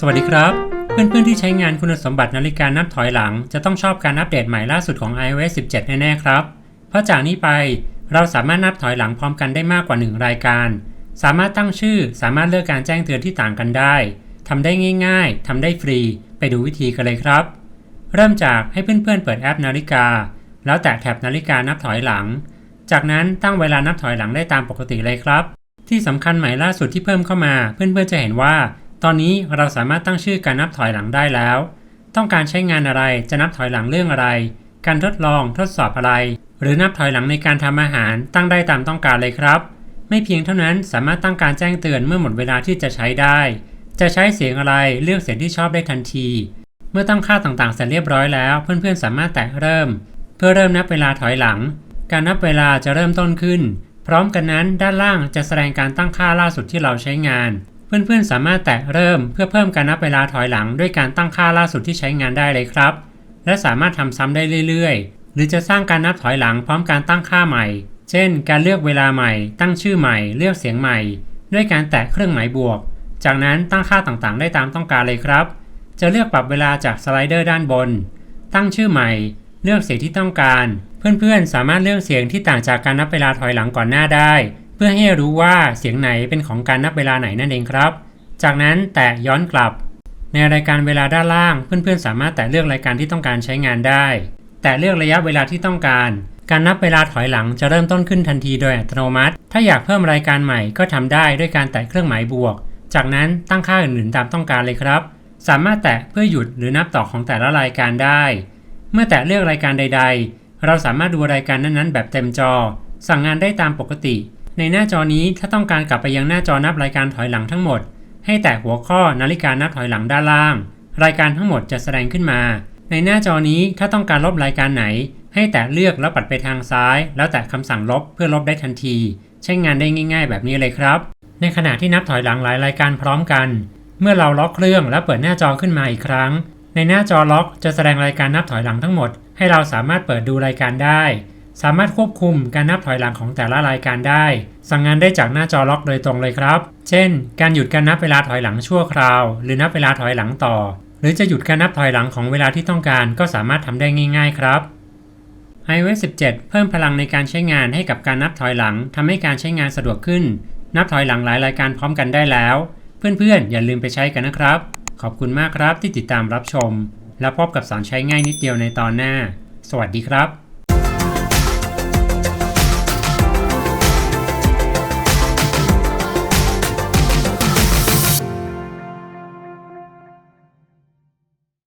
สวัสดีครับ เพื่อนๆที่ใช้งานคุณสมบัตินาฬิกานับถอยหลัง จะต้องชอบการอัปเดตใหม่ล่าสุดของ iOS 17 แน่ๆครับ เพราะจากนี้ไปเราสามารถนับถอยหลังพร้อมกันได้มากกว่า 1 รายการ สามารถตั้งชื่อ สามารถเลือกการแจ้งเตือนที่ต่างกันได้ทำได้ง่าย ๆทำได้ฟรี ไปดูวิธีกันเลยครับ เริ่มจากให้เพื่อนๆเปิดแอปนาฬิกา แล้วแตะแท็บนาฬิกานับถอยหลัง จากนั้นตั้งเวลานับถอยหลังได้ตามปกติเลยครับ ที่สำคัญใหม่ล่าสุดที่เพิ่มเข้ามา เพื่อนๆจะเห็นว่า ตอนนี้เราสามารถตั้งชื่อการนับถอยหลังได้แล้ว ต้องการใช้งานอะไรจะนับถอยหลังเรื่องอะไร การทดลองทดสอบอะไร หรือนับถอยหลังในการทำอาหารตั้งได้ตามต้องการเลยครับ ไม่เพียงเท่านั้นสามารถตั้งการแจ้งเตือนเมื่อหมดเวลาที่จะใช้ได้ จะใช้เสียงอะไรเลือกเสียงที่ชอบได้ทันที เมื่อตั้งค่าต่างๆเสร็จเรียบร้อยแล้ว เพื่อนๆสามารถแตะเริ่ม เพื่อเริ่มนับเวลาถอยหลัง การนับเวลาจะเริ่มต้นขึ้น พร้อมกันนั้นด้านล่างจะแสดงการตั้งค่าล่าสุดที่เราใช้งาน เพื่อนๆ สามารถแตะเริ่มเพื่อเพิ่มการนับเวลาถอยหลังด้วยการตั้งค่าล่าสุดที่ใช้งานได้เลยครับ และสามารถทำซ้ำได้เรื่อยๆ หรือจะสร้างการนับถอยหลังพร้อมการตั้งค่าใหม่ เช่น การเลือกเวลาใหม่ ตั้งชื่อใหม่ เลือกเสียงใหม่ ด้วยการแตะเครื่องหมายบวก จากนั้นตั้งค่าต่างๆ ได้ตามต้องการเลยครับ จะเลือกปรับเวลาจากสไลเดอร์ด้านบน ตั้งชื่อใหม่ เลือกเสียงที่ต้องการ เพื่อนๆ สามารถเลือกเสียงที่ต่างจากการนับเวลาถอยหลังก่อนหน้าได้ เพื่อให้รู้ว่าเสียงไหนเป็นของการนับเวลาไหนนั่นเองครับ จากนั้นแตะย้อนกลับ ในรายการเวลาด้านล่าง เพื่อนๆสามารถแตะเลือกรายการที่ต้องการใช้งานได้ แตะเลือกระยะเวลาที่ต้องการ การนับเวลาถอยหลังจะเริ่มต้นขึ้นทันทีโดยอัตโนมัติ ถ้าอยากเพิ่มรายการใหม่ก็ทำได้ด้วยการแตะเครื่องหมายบวก จากนั้นตั้งค่าอื่นๆตามต้องการเลยครับ สามารถแตะเพื่อหยุดหรือนับต่อของแต่ละรายการได้ เมื่อแตะเลือกรายการใด ๆ เราสามารถดูรายการนั้นๆ แบบเต็มจอ สั่งงานได้ตามปกติ ในหน้าจอนี้ถ้าต้องการกลับไปยังหน้าจอนับรายการถอยหลังทั้งหมด ให้แตะหัวข้อนาฬิกานับถอยหลังด้านล่าง รายการทั้งหมดจะแสดงขึ้นมา ในหน้าจอนี้ถ้าต้องการลบรายการไหน ให้แตะเลือกแล้วปัดไปทางซ้าย แล้วแตะคำสั่งลบเพื่อลบได้ทันที ใช้งานได้ง่าย ๆ แบบนี้เลยครับ ในขณะที่นับถอยหลังหลายรายการพร้อมกัน เมื่อเราล็อกเครื่องแล้วเปิดหน้าจอขึ้นมาอีกครั้ง ในหน้าจอล็อกจะแสดงรายการนับถอยหลังทั้งหมด ให้เราสามารถเปิดดูรายการได้ สามารถควบคุมการนับถอยหลังของแต่ละรายการได้ สั่งงานได้จากหน้าจอล็อกโดยตรงเลยครับ เช่น การหยุดการนับเวลาถอยหลังชั่วคราว หรือนับเวลาถอยหลังต่อ หรือจะหยุดการนับถอยหลังของเวลาที่ต้องการก็สามารถทำได้ง่าย ๆ ครับ iOS 17 เพิ่มพลังในการใช้งานให้กับการนับถอยหลังทำให้การใช้งานสะดวกขึ้น นับถอยหลังหลายรายการพร้อมกันได้แล้ว เพื่อนๆ อย่าลืมไปใช้กันนะครับ ขอบคุณมากครับที่ติดตามรับชม แล้วพบกับสอนใช้ง่ายนิดเดียวในตอนหน้า สวัสดีครับ